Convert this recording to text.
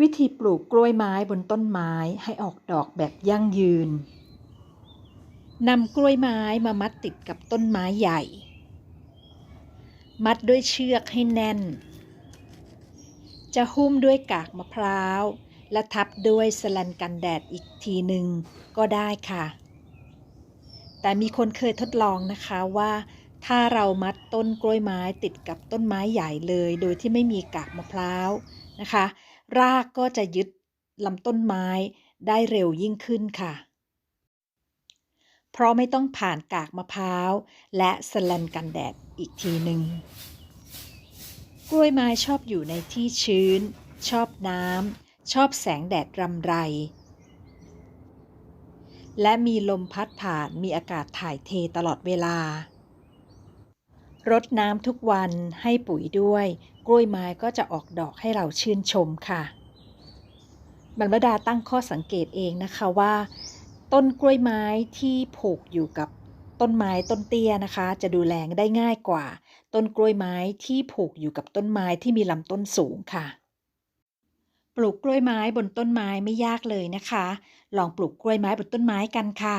วิธีปลูกกล้วยไม้บนต้นไม้ให้ออกดอกแบบยั่งยืน นำกล้วยไม้มามัดติดกับต้นไม้ใหญ่ มัดด้วยเชือกให้แน่น จะหุ้มด้วยกากมะพร้าว และทับด้วยสแลนกันแดดอีกทีหนึ่งก็ได้ค่ะ แต่มีคนเคยทดลองนะคะว่า ถ้าเรามัดต้นกล้วยไม้ติดกับต้นไม้ใหญ่เลย โดยที่ไม่มีกากมะพร้าวนะคะ รากก็จะยึดลำต้นไม้ได้เร็วยิ่งขึ้นค่ะ เพราะไม่ต้องผ่านกากมะพร้าว และสแลนกันแดดอีกทีหนึ่งกล้วยไม้ชอบอยู่ในที่ชื้น ชอบน้ำ ชอบแสงแดดรำไร และมีลมพัดผ่านมีอากาศถ่ายเทตลอดเวลา รดน้ำทุกวันให้ปุ๋ยด้วย กล้วยไม้ก็จะออกดอกให้เราชื่นชมค่ะบรรดาตั้งข้อสังเกตเองนะคะว่า ต้นกล้วยไม้ที่ผูกอยู่กับต้นไม้ต้นเตี้ยนะคะ จะดูแลได้ง่ายกว่า ต้นกล้วยไม้ที่ผูกอยู่กับต้นไม้ที่มีลำต้นสูงค่ะ ปลูกกล้วยไม้บนต้นไม้ไม่ยากเลยนะคะ ลองปลูกกล้วยไม้บนต้นไม้กันค่ะ